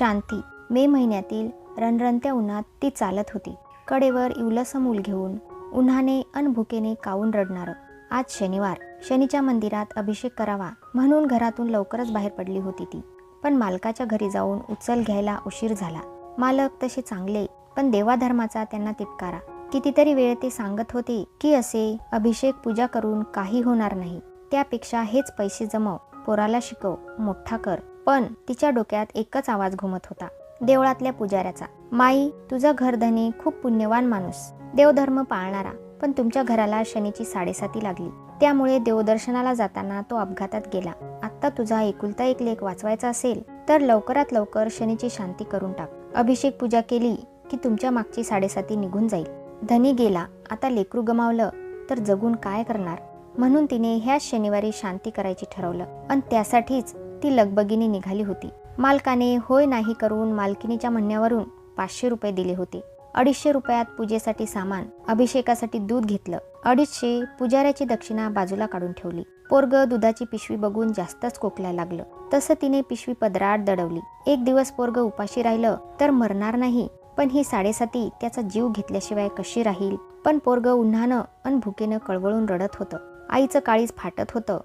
शांती. मे महिन्यातील रणरणत्या उन्हात ती चालत होती. कडेवर इवलसमूल घेऊन उन्हाने अनभुकेने काऊन कावून रडणारं? आज शनिवार. शनीच्या मंदिरात अभिषेक करावा म्हणून घरातून लवकरच बाहेर पडली होती ती. पण मालकाच्या घरी जाऊन उचल घ्यायला उशीर झाला. मालक तसे चांगले पण देवाधर्माचा त्यांना तिटकारा. कितीतरी वेळ ते सांगत होते की असे अभिषेक पूजा करून काही होणार नाही. त्यापेक्षा हेच पैसे जमव पोराला शिकव मोठा कर. पण तिच्या डोक्यात एकच आवाज घुमत होता. देवळातल्या पुजाऱ्याचा माई तुझा घरधनी खूप पुण्यवान माणूस. देवधर्म पाळणारा पण तुमच्या घराला शनीची साडेसाती लागली. त्यामुळे देवदर्शनाला जाताना तो अपघातात गेला. आत्ता तुझा एकुलता एक लेख वाचवायचा असेल तर लवकरात लवकर शनीची शांती करून टाक. अभिषेक पूजा केली की तुमच्या मागची साडेसाती निघून जाईल. धनी गेला आता लेकरू गमावलं तर जगून काय करणार? म्हणून तिने ह्याच शनिवारी शांती करायची ठरवलं. आणि त्यासाठीच ती लगबगीने निघाली होती. मालकाने होय नाही करून मालकिनीच्या म्हणण्यावरून पाचशे रुपये दिले होते. अडीचशे रुपयात पूजेसाठी सामान अभिषेकासाठी दूध घेतलं. अडीचशे पुजाऱ्याची दक्षिणा बाजूला काढून ठेवली. पोरग दुधाची पिशवी बघून जास्तच कोकल्या लागलं. तसं तिने पिशवी पदरात दडवली. एक दिवस पोरग उपाशी राहिलं तर मरणार नाही पण ही साडेसाती त्याचा जीव घेतल्याशिवाय कशी राहील? पण पोरग उन्हानं अन भुकेनं कळवळून रडत होतं. आईचं काळीज फाटत होतं.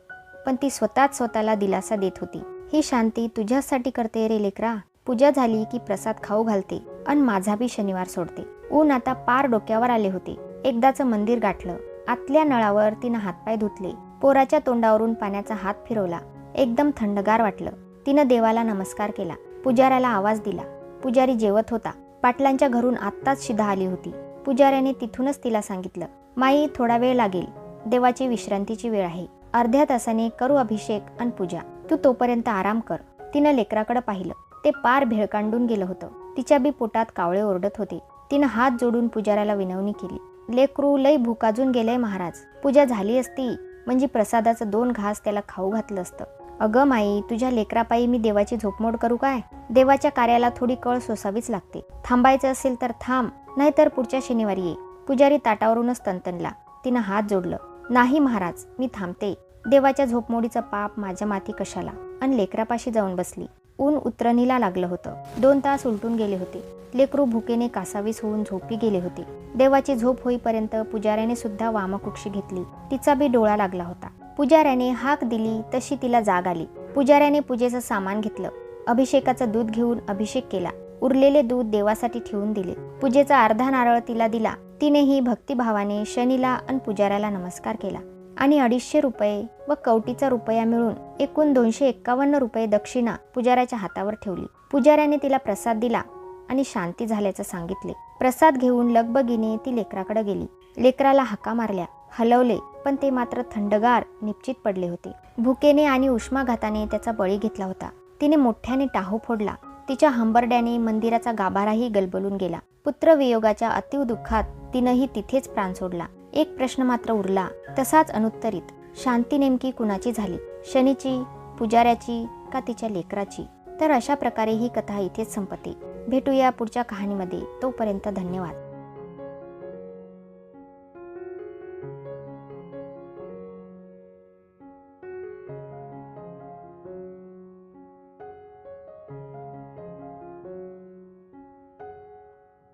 पण ती स्वतःच स्वतःला दिलासा देत होती. ही शांती तुझ्यासाठी करते रे लेकरा. पूजा झाली की प्रसाद खाऊ घालते अन माझा बी शनिवार सोडते. ऊन आता पार डोक्यावर आले होते. एकदाचं मंदिर गाठलं. आतल्या नळावर तिनं हातपाय धुतले. पोराच्या तोंडावरून पाण्याचा हात फिरवला. एकदम थंडगार वाटलं. तिनं देवाला नमस्कार केला. पुजाऱ्याला आवाज दिला. पुजारी जेवत होता. पाटलांच्या घरून आत्ताच शिधा आली होती. पुजाऱ्याने तिथूनच तिला सांगितलं माई थोडा वेळ लागेल. देवाची विश्रांतीची वेळ आहे. अर्ध्या तासाने करू अभिषेक आणि पूजा. तू तोपर्यंत आराम कर. तिनं लेकराकडे पाहिलं. ते पार भेळकांडून गेलं होतं. तिच्या बी पोटात कावळे ओरडत होते. तिनं हात जोडून पुजाऱ्याला विनवणी केली. लेकरू लय भुकाजून गेलंय महाराज. पूजा झाली असती. म्हणजे प्रसादाचं दोन घास त्याला खाऊ घातलं असतं. अगं माई तुझ्या लेकरापायी मी देवाची झोपमोड करू काय? देवाच्या कार्याला थोडी कळ सोसावीच लागते. थांबायचं असेल तर थांब. नाहीतर पुढच्या शनिवारी ये. पुजारी ताटावरूनच तनतनला तिनं हात जोडलं. नाही महाराज मी थांबते. देवाच्या झोपमोडीचं पाप माझ्या माथी कशाला? आणि लेकरापाशी जाऊन बसली. ऊन उतरणीला लागलं होतं. दोन तास उलटून गेले होते. लेकरू भुकेने कासावीस होऊन झोपी गेले होते. देवाची झोप होईपर्यंत पुजाऱ्याने सुद्धा वामकुक्षी घेतली. तिचा बी डोळा लागला होता. पुजाऱ्याने हाक दिली तशी तिला जाग आली. पुजाऱ्याने पूजेचं सामान घेतलं. अभिषेकाचं दूध घेऊन अभिषेक केला. उरलेले दूध देवासाठी ठेवून दिले. पूजेचा अर्धा नारळ तिला दिला. तिनेही भक्तिभावाने शनीला आणि पुजाऱ्याला नमस्कार केला. आणि अडीचशे रुपये व कवटीचा रुपया मिळून एकूण दोनशे एक्कावन्न रुपये दक्षिणा पुजाऱ्याच्या हातावर ठेवली. पुजाऱ्याने तिला प्रसाद दिला आणि शांती झाल्याचं सांगितले. प्रसाद घेऊन लगबगीने ती लेकराकडे गेली. लेकराला हाका मारल्या. हलवले पण ते मात्र थंडगार निश्चित पडले होते. भुकेने आणि उष्माघाताने त्याचा बळी घेतला होता. तिने मोठ्याने टाहू फोडला. तिच्या हंबरड्याने मंदिराचा गाभाराही गलबलून गेला. पुत्रवियोगाच्या अतीव दुःखात तिनंही तिथेच प्राण सोडला. एक प्रश्न मात्र उरला. तसाच अनुत्तरित. शांती नेमकी कुणाची झाली? शनीची पुजाऱ्याची का तिच्या लेकराची? तर अशा प्रकारे ही कथा इथेच संपते. भेटूया पुढच्या कहाणीमध्ये. तोपर्यंत धन्यवाद.